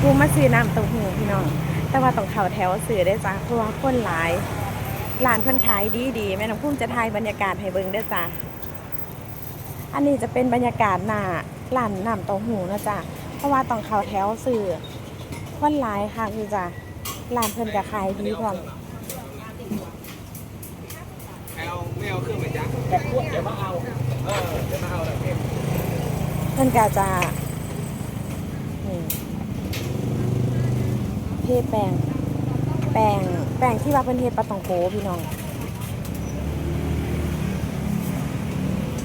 ภูมิมาซื้อน้ำเต้าหู้พี่น้อง แต่ว่าต้องเข้าแถวซื้อได้จ้ะเพราะว่าคนหลายร้านเพิ่นขายดีดีแม่น้องภูมิจะถ่ายบรรยากาศให้เบิ่งได้จ้ะอันนี้จะเป็นบรรยากาศหน้าร้านน้ำเต้าหู้นะจ้ะเพราะว่าต้องเข้าแถวซื้อคนหลายค่ะคือจ้ะร้านเพิ่นก็ขายดีพร้อมเอาไม่เอาเครื่องไหมจ๊ะแบบพวกเดี๋ยวมาเอา เออเดี๋ยวมาเอาแบบนี้เพิ่นก็จะนี่ เทแป้งแป้งแป้งที่ว่าเพิ่นเฮ็ดปลาตองโกพี่น้อง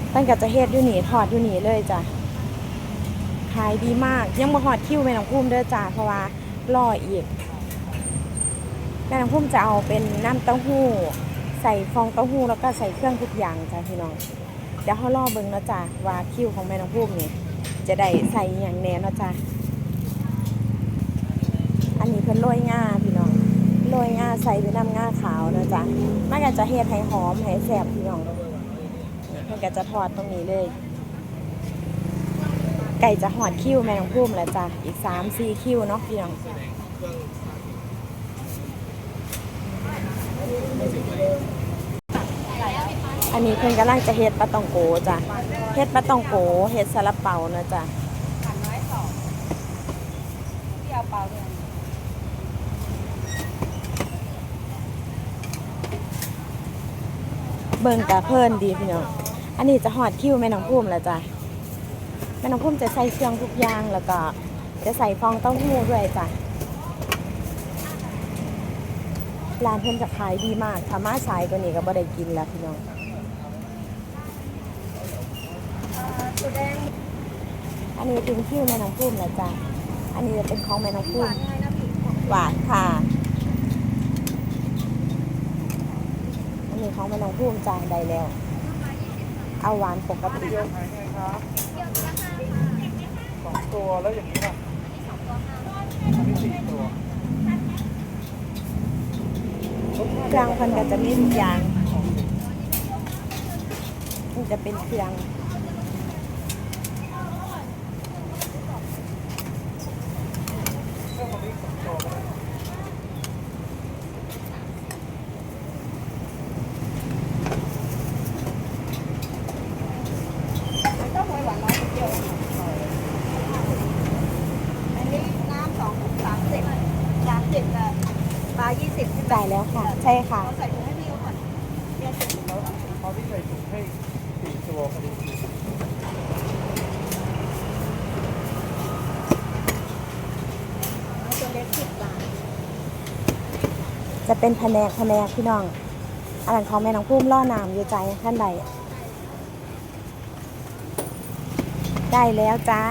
เพิ่นก็จะเฮ็ดอยู่นี่ทอดอยู่นี่เลยจ้ะขายดีมากยังบ่ฮอดคิวแม่น้องพุ่มเด้อจ้ะเพราะว่ารออีกแม่น้องพุ่มจะเอาเป็นน้ำเต้าหู้ ใส่ฟองเต้าหู้แล้วก็ใส่เครื่องทุกอย่างจ้ะพี่น้องเดี๋ยวเขารอเบิ่งเนาะจ้ะว่าคิวของแม่น้องพุ่มนี่จะได้ใส่อย่างแน่เนาะจ้ะ พิ่นโรยง่าพี่น้องโรยง่าใส่ไปน้ำง่าขาวนะจ้ะมันก็จะเฮ็ดให้หอมให้แซ่บพี่น้องเพิ่นก็จะทอดตรงนี้เลย ไก่จะหอดคิ้วแมงพุ่มแล้วจ้ะอีก3 4คิวเนาะพี่น้องอันนี้เพิ่นกำลังจะเฮ็ดปลาตองโกจ้ะเฮ็ดปลาตองโกเฮ็ดซาลาเปาเนาะจ้ะเเบิ่งกะเพิ่นดีพี่น้อง อันนี้จะหอดคิวแม่น้องพุ่มแล้วจ้ะ แม่น้องพุ่มจะใส่เครื่องทุกอย่างแล้วก็จะใส่ฟองเต้าหู้ด้วยจ้ะ ร้านเพิ่นจะขายดีมากถ้ามาสายกว่านี้ก็บ่ได้กินแล้วพี่น้องอันนี้ถึงคิวแม่น้องพุ่มแล้วจ้ะ อันนี้จะเป็นของแม่น้องพุ่มหวานค่ะ อันนี้ ของแม่น้องพุ่มจ่ายได้แล้ว เอาหวานปกติเดียวขายไงครับสองตัวแล้วอย่างนี้ล่ะอันนี้สี่ตัวเครื่องเพิ่นก็จะมีทุกอย่างมันจะเป็นเครื่องเครื่อง 20ใช่ไหมจ่ายแล้วค่ะ ใช่ค่ะใส่ถุงให้พี่ก่อนเที่ใส่ถุงให้สี่ตัวพอดีเอตัวเล็ก10บาทจะเป็นแผนกแผนกพี่น้องอันนั้ของแม่น้องพุ่มล่อนามอยู่ใจท่านใด ได้แล้วจ้า